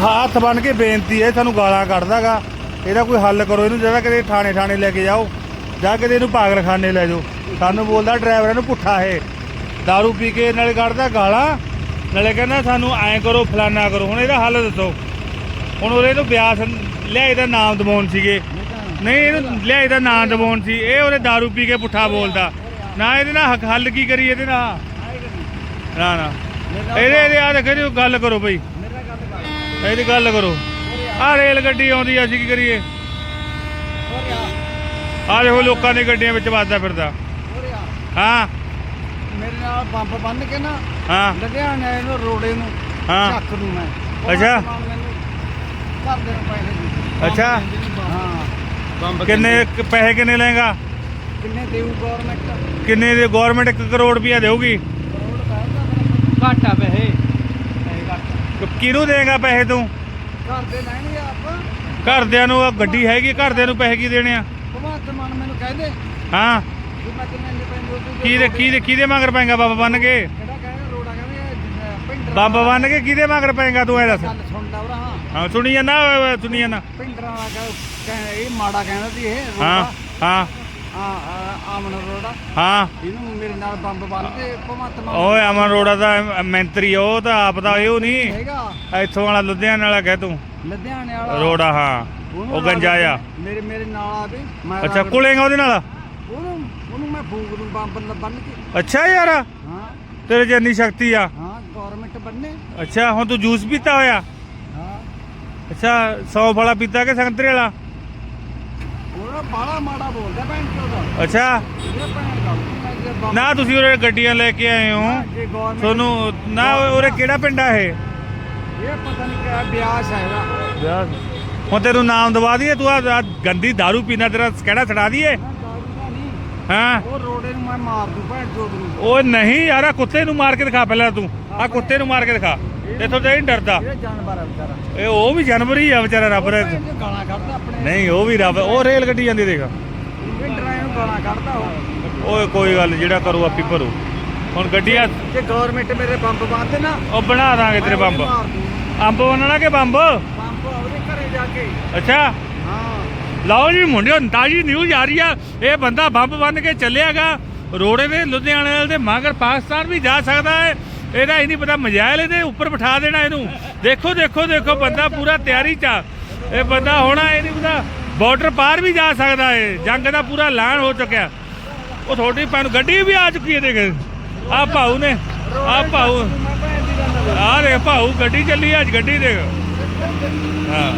ਹੱਥ ਬੰਨ ਕੇ ਬੇਨਤੀ ਹੈ ਸਾਨੂੰ ਗਾਲਾਂ ਕੱਢਦਾਗਾ ਇਹਦਾ ਕੋਈ ਹੱਲ ਕਰੋ ਇਹਨੂੰ ਜਿਹੜਾ ਕਿਤੇ ਥਾਣੇ ਥਾਣੇ ਲੈ ਕੇ ਜਾਓ ਜਾਂ ਕਿਤੇ ਇਹਨੂੰ ਪਾਗਲਖਾਨੇ ਲੈ ਜਾਓ ਸਾਨੂੰ ਬੋਲਦਾ ਡਰਾਈਵਰ ਇਹਨੂੰ ਪੁੱਠਾ ਇਹ दारू ਪੀ ਕੇ ਨਾਲੇ ਕੱਢਦਾ ਗਾਲਾਂ ਨਾਲੇ ਕਹਿੰਦਾ ਸਾਨੂੰ ਐਂ ਕਰੋ ਫਲਾਨਾ ਕਰੋ ਹੁਣ ਇਹਦਾ ਹੱਲ ਦੱਸੋ ਹੁਣ ਉਹਦੇ ਤੋਂ ਬਿਆਸ ਲਿਆਏ ਦਾ ਨਾਮ ਦਬਾਉਣ ਸੀਗੇ ਨਹੀਂ ਇਹਨੂੰ ਲਿਆਏ ਦਾ ਨਾਮ ਦਬਾਉਣ ਸੀ ਇਹ ਉਹਦੇ दारू ਪੀ ਕੇ ਪੁੱਠਾ ਬੋਲਦਾ ਨਾ ਇਹਦੇ ਨਾਲ ਹੱਕ- ਹੱਲ ਕੀ ਕਰੀ ਇਹਦੇ ਨਾਲ ਨਾ ਨਾ ਇਹਦੇ ਇਹਦੇ ਆ ਦੇਖੋ ਜੀ ਗੱਲ ਕਰੋ ਬਈ ਇਹਦੀ ਗੱਲ ਕਰੋ। ਆ ਰੇਲ ਗੱਡੀ ਆਉਂਦੀ ਆ, ਅਸੀਂ ਕੀ ਕਰੀਏ? ਆ ਦੇਖੋ ਲੋਕਾਂ ਦੀ ਗੱਡੀਆਂ ਵਿੱਚ ਵੱਜਦਾ ਫਿਰਦਾ। ਹਾਂ। ਮੇਰੇ ਨਾਲ ਪੰਪ ਬੰਨ ਕੇ ਨਾ ਹਾਂ। ਲੁਧਿਆਣੇ ਨੂੰ ਰੋੜੇ ਨੂੰ ਹਾਂ। ਚੱਕ ਦੂੰ ਮੈਂ। ਅੱਛਾ। ਘਰ ਦੇ ਪੈਸੇ ਦੇ ਅੱਛਾ। ਹਾਂ। ਕਿੰਨੇ ਕੁ ਪੈਸੇ ਕਿੰਨੇ ਲਏਗਾ? ਕਿੰਨੇ ਦੇਊ ਗਵਰਨਮੈਂਟ ਕਿੰਨੇ ਦੇ? ਗਵਰਨਮੈਂਟ 1 ਕਰੋੜ ਰੁਪਇਆ ਦੇਊਗੀ। ਕਰੋੜ ਪੈਸਾ ਘਾਟਾ ਪੈਸੇ। ਕਿਹਨੂੰ ਦੇਗਾ ਪੈਸੇ ਤੂੰ? ਘਰ ਦੇ ਲੈਣਗੇ ਆਪ। ਘਰਦਿਆਂ ਨੂੰ ਆਹ ਗੱਡੀ ਹੈਗੀ ਘਰਦਿਆਂ ਨੂੰ ਪੈਸੇ ਕੀ ਦੇਣੇ ਆ? ਭਗਵੰਤ ਮਾਨ ਮੈਨੂੰ ਕਹਿੰਦੇ। ਹਾਂ। ਵੀ ਮੈਂ ਕਿੰਨੇ ਨਹੀਂ ਪੈਂਦੇ ਉਹ ਕੀ ਦੇ ਕੀ ਦੇ ਕਿਹਦੇ ਮਗਰ ਪੈਂਗਾ ਬਾਬਾ ਬੰਨ ਕੇ? ਕਿਹੜਾ ਕਹਿੰਦਾ ਰੋੜਾ ਕਹਿੰਦੇ ਪਿੰਡਰਾ ਬਾਬਾ ਬੰਨ ਕੇ ਕਿਹਦੇ ਮਗਰ ਪੈਂਗਾ ਤੂੰ ਇਹ ਦੱਸ? ਗੱਲ ਸੁਣਦਾ ਉਹ ਹਾਂ ਹਾਂ ਸੁਣੀ ਜਾਂਦਾ ਓਏ ਓਏ ਸੁਣੀ ਜਾਂਦਾ। ਪਿੰਡਰਾ ਦਾ ਕਹਿੰਦਾ ਇਹ ਮਾੜਾ ਕਹਿੰਦਾ ਸੀ ਇਹ ਰੋੜਾ। ਹਾਂ। ਹਾਂ ਹਾਂ ਆ- ਆਮਨ ਰੋੜਾ ਹਾਂ। ਇਹਨੂੰ ਮੇਰੇ ਨਾਲ ਬੰਬ ਬੰਨ ਤੇ ਭਗਵੰਤ ਮਾਨ ਓਏ ਅਮਨ ਦਾ ਮੈਂਤਰੀ ਉਹ ਤਾਂ ਆਪ ਦਾ ਇਹ ਨਹੀਂ ਹੈਗਾ। ਇੱਥੋਂ ਵਾਲਾ ਲੁਧਿਆਣੇ ਵਾਲਾ ਕਹਿ ਤੂੰ। ਲੁਧਿਆਣੇ ਵਾਲਾ। ਰੋੜਾ ਹਾਂ। ਉਹ ਗੰਜਾ ਆ। ਮੇਰੇ ਮੇਰੇ ਨਾਲ ਆਵੇ ਮੈਂ ਅੱਛਾ। ਕੁਲੇਗਾ ਉਹਦੇ ਨਾਲ? ਉਹਨੂੰ ਉਹਨੂੰ ਮੈਂ ਫੂਕ ਦੂੰ ਬੰਬ ਬੰਨ ਕੇ। ਅੱਛਾ ਯਾਰ ਹਾਂ। ਤੇਰੇ 'ਚ ਇੰਨੀ ਸ਼ਕਤੀ ਆ। ਹਾਂ ਗਵਰਨਮੈਂਟ ਬੰਨੇ। ਅੱਛਾ ਹੁਣ ਤੂੰ ਜੂਸ ਪੀਤਾ ਹੋਇਆ? ਹਾਂ। ਅੱਛਾ ਸੌ ਵਾਲਾ ਪੀਤਾ ਕਿ ਸੰਤਰੇ ਵਾਲਾ? ਉਹਦਾ ਬਾਲਾ ਮਾੜਾ ਬੋਲਦਾ ਭੈਣ ਚੋਦਾ। ਅੱਛਾ। ਇਹ ਭੈਣ ਦਾ ਮੈਂ ਜੇ ਬੰਬ- ਨਾ ਤੁਸੀਂ ਉਰੇ ਗੱਡੀਆਂ ਲੈ ਕੇ ਆਏ ਹੋ। ਜੇ ਤੁਹਾਨੂੰ ਨਾ ਉਰੇ ਕਿਹੜਾ ਪਿੰਡ ਆ ਇਹ? ਇਹ ਪਤਾ ਨਹੀਂ ਕਿਹੜਾ ਬਿਆਸ ਹੈਗਾ ਹੁਣ ਤੈਨੂੰ ਨਾਮ ਦਵਾ ਦਈਏ ਤੂੰ ਆ ਗੰਦੀ दारू ਪੀਣਾ ਤੇਰਾ ਕਿਹੜਾ ਛਡਾ ਦਈਏ? ਦਾਰੂ ਹਾਂ? ਉਹ ਰੋੜੇ ਨੂੰ ਮੈਂ ਮਾਰ ਦੂੰ ਭੈਣ ਚੋਦ ਨੂੰ। ਓਏ ਨਹੀਂ ਯਾਰ ਆ ਕੁੱਤੇ ਨੂੰ ਮਾਰ ਕੇ ਦਿਖਾ ਪਹਿਲਾਂ ਤੂੰ। ਆ ਕੁੱਤੇ ਨੂੰ ਮਾਰ ਕੇ ਦਿਖਾ। ਇਥੋਂ ਤੇ ਨਹੀਂ ਡਰਦਾ। ਇਹ ਜਾਨਵਰ ਹੈ ਵਿਚਾਰਾ। ਇਹ ਉਹ ਵੀ ਜਾਨਵਰ ਹੀ ਆ ਵਿਚਾਰਾ ਰੱਬ ਦੇ। ਭੈਣ ਚੋਦ ਗਾਲਾਂ ਕੱਢਦਾ ਆਪਣੇ। ਨਹੀਂ ਉਹ ਵੀ ਰੱਬ ਉਹ ਰੇਲ ਗੱਡੀ ਜਾਂਦੀ ਦੇਖ। ਪਿੰਡਰਾਂ ਨੂੰ ਗਾਲਾਂ ਕੱਢਦਾ ਉਹ। ਓਏ ਕੋਈ ਗੱਲ ਨੀ, ਜਿਹੜਾ ਕਰੂ ਆਪੀ ਭਰੂ। ਹੁਣ ਗੱਡੀਆਂ ਜੇ ਗਵਰਨਮੈਂਟ ਮੇਰੇ ਬੰਬ ਬੰਨਦੇ ਨਾ ਉਹ ਬਣਾ ਦਾਂਗੇ ਤੇਰੇ ਬੰਬ। ਮਾਰ ਦੂੰ। ਅੰਬ ਬਣਾਣਾ ਕਿ ਬੰਬ? ਬੰਬ ਉਹਦੇ ਘਰੇ ਜਾ ਕੇ। ਅੱਛਾ। ਲਓ ਜੀ ਮੁੰਡਿਓ ਤਾਜੀ ਨਿਊਜ਼ ਆ ਰਹੀ ਆ। ਇਹ ਬੰਦਾ ਬੰਬ ਬੰਨ ਕੇ ਚੱਲਿਆਗਾ ਰੋੜੇ ਦੇ ਲੁਧਿਆਣੇ ਵਾਲੇ ਦੇ ਮਗਰ ਪਾਕਿਸਤਾਨ ਵੀ ਜਾ ਸਕਦਾ ਹੈ। ਇਹਦਾ ਹੀ ਨਹੀਂ ਪਤਾ ਮਜਾਇਲ ਇਹਦੇ ਉੱਪਰ ਬਿਠਾ ਦੇਣਾ ਇਹਨੂੰ। ਦੇਖੋ ਦੇਖੋ ਦੇਖੋ, ਬੰਦਾ ਪੂਰਾ ਤਿਆਰੀ ਚ ਆ। ਇਹ ਬੰਦਾ ਹੋਣਾ, ਇਹ ਨਹੀਂ ਪਤਾ ਬਾਰਡਰ ਪਾਰ ਵੀ ਜਾ ਸਕਦਾ ਹੈ। ਜੰਗ ਦਾ ਪੂਰਾ ਐਲਾਨ ਹੋ ਚੁੱਕਿਆ। ਉਹ ਤੁਹਾਡੀ ਪੈਣ ਗੱਡੀ ਵੀ ਆ ਚੁੱਕੀ ਹੈ, ਦੇਖ। ਆ ਭਾਊ ਨੇ। ਆ ਭਾਊ। ਮੈਂ ਆ ਦੇਖ, ਭਾਊ, ਗੱਡੀ ਚੱਲੀ ਅੱਜ, ਗੱਡੀ ਦੇਖ। ਹਾਂ।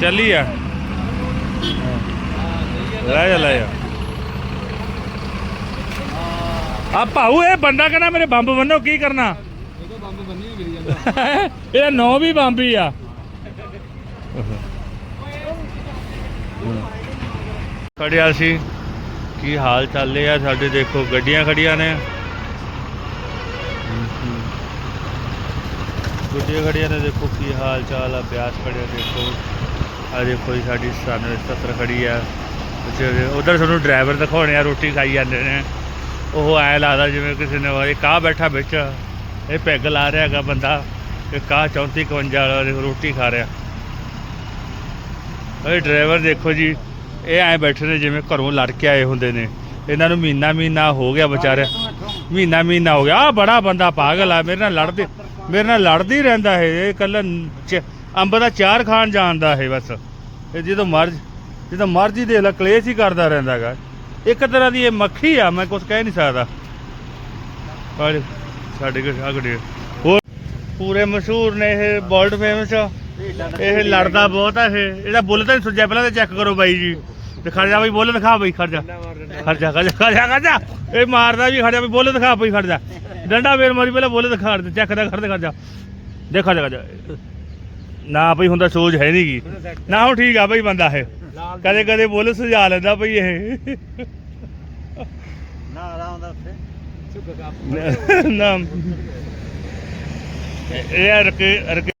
ਚੱਲੀ ਆ। ਲੈ ਜਾ ਲੈ ਜਾ। ਆ ਭਾਊ, ਇਹ ਬੰਦਾ ਕਹਿੰਦਾ ਮੇਰੇ ਬੰਬ ਬੰਨੋ, ਕੀ ਕਰਨਾ? ਇਹਦਾ ਬੰਬ ਵੀ ਬੰਬ ਹੀ ਆ। ਖੜਿਆ ਸੀ, ਕੀ ਹਾਲ ਚੱਲ ਰਿਹਾ ਸਾਡੇ ਦੇਖੋ, ਗੱਡੀਆਂ ਖੜੀਆਂ ਨੇ। ਗੱਡੀਆਂ ਖੜੀਆਂ ਨੇ, ਦੇਖੋ ਕੀ ਹਾਲ ਚਾਲ ਆ, ਬਿਆਸ ਖੜਿਆ, ਦੇਖੋ। ਆ ਦੇਖੋ ਜੀ, ਸਾਡੀ 97 ਖੜੀ ਆ। ਉਧਰ ਤੁਹਾਨੂੰ ਡਰਾਈਵਰ ਦਿਖਾਉਣੇ ਆ, ਰੋਟੀ ਖਾਈ ਜਾਂਦੇ ਨੇ। ਉਹ ਐ ਲੱਗਦਾ ਜਿਵੇਂ ਕਿਸੇ ਨੇ ਇਹ ਕਾਹ ਬੈਠਾ ਵਿੱਚ। ਇਹ ਪੈਗ ਲਾ ਰਿਹਾ ਹੈਗਾ ਬੰਦਾ ਕਿ ਕਾਹ 34 51 ਵਾਲਾ ਰੋਟੀ ਖਾ ਰਿਹਾ। ਇਹ ਡਰਾਈਵਰ ਦੇਖੋ ਜੀ, ਇਹ ਐ ਬੈਠੇ ਨੇ ਜਿਵੇਂ ਘਰੋਂ ਲੜ ਕੇ ਆਏ ਹੁੰਦੇ ਨੇ। ਇਹਨਾਂ ਨੂੰ ਮਹੀਨਾ ਮਹੀਨਾ ਹੋ ਗਿਆ ਵਿਚਾਰਿਆ ਮਹੀਨਾ ਮਹੀਨਾ ਹੋ ਗਿਆ। ਆ ਬੜਾ ਬੰਦਾ ਪਾਗਲ ਆ, ਮੇਰੇ ਨਾਲ ਲੜਦੇ, ਮੇਰੇ ਨਾਲ ਲੜਦੀ ਰਹਿੰਦਾ ਹੈ ਇਹ ਕੱਲ ਅੰਬ ਦਾ ਚਾਰ ਖਾਣ ਜਾਣਦਾ ਇਹ ਬਸ। ਇਹ ਜਦੋਂ ਮਰਜ ਜਦੋਂ ਮਰਜ਼ੀ ਦੇਖ ਲੈ, ਕਲੇਸ਼ ਹੀ ਕਰਦਾ ਰਹਿੰਦਾਗਾ ਇੱਕ ਤਰ੍ਹਾਂ ਦੀ ਇਹ ਮੱਖੀ ਆ, ਮੈਂ ਕੁਝ ਕਹਿ ਨਹੀਂ ਸਕਦਾ। ਆਲੇ ਸਾਡੇ ਕੋਲ ਆ ਹੋਰ ਪੂਰੇ ਮਸ਼ਹੂਰ ਨੇ ਇਹ ਵਰਲਡ ਫੇਮਸ ਇਹ ਲੜਦਾ ਬਹੁਤ ਆ ਇਹ। ਇਹਦਾ ਬੁੱਲ ਤਾਂ ਨੀ ਸੁੱਜਿਆ ਪਹਿਲਾਂ ਤਾਂ ਚੈੱਕ ਕਰੋ ਬਾਈ ਜੀ। ਤੇ ਖੜ ਜਾ ਬਈ, ਬੁੱਲ ਦਿਖਾ ਬਈ, ਖੜ ਜਾ। ਖੜ ਜਾ ਖੜ ਜਾ ਖੜ ਜਾ ਇਹ ਮਾਰਦਾ ਵੀ, ਖੜ ਜਾ ਬਈ, ਬੁੱਲ ਦਿਖਾ ਬਈ, ਖੜ ਜਾ। ਡੰਡਾ ਵੇਰ ਮਾਰੀ, ਪਹਿਲਾਂ ਬੁੱਲ ਦਿਖਾ ਚੈੱਕ ਦਾ ਖੜ ਦੇ ਖੜ ਜਾ। ਦੇਖਾ ਜਾ। ਨਾ ਬਈ ਹੁੰਦਾ ਸੋਚ ਹੈ ਨਹੀਂਗੀ ਨਾ ਹੁਣ ਠੀਕ ਆ ਬਈ ਬੰਦਾ ਇਹ। ਕਦੇ ਕਦੇ ਬੁੱਲ ਸੁਝਾ ਲੈਂਦਾ ਬਈ ਇਹ। ਨਾ ਆਦਾ ਹੁੰਦਾ ਉੱਥੇ। ਨਾ। ਇਹ ਰਕੇ ਰਕੇ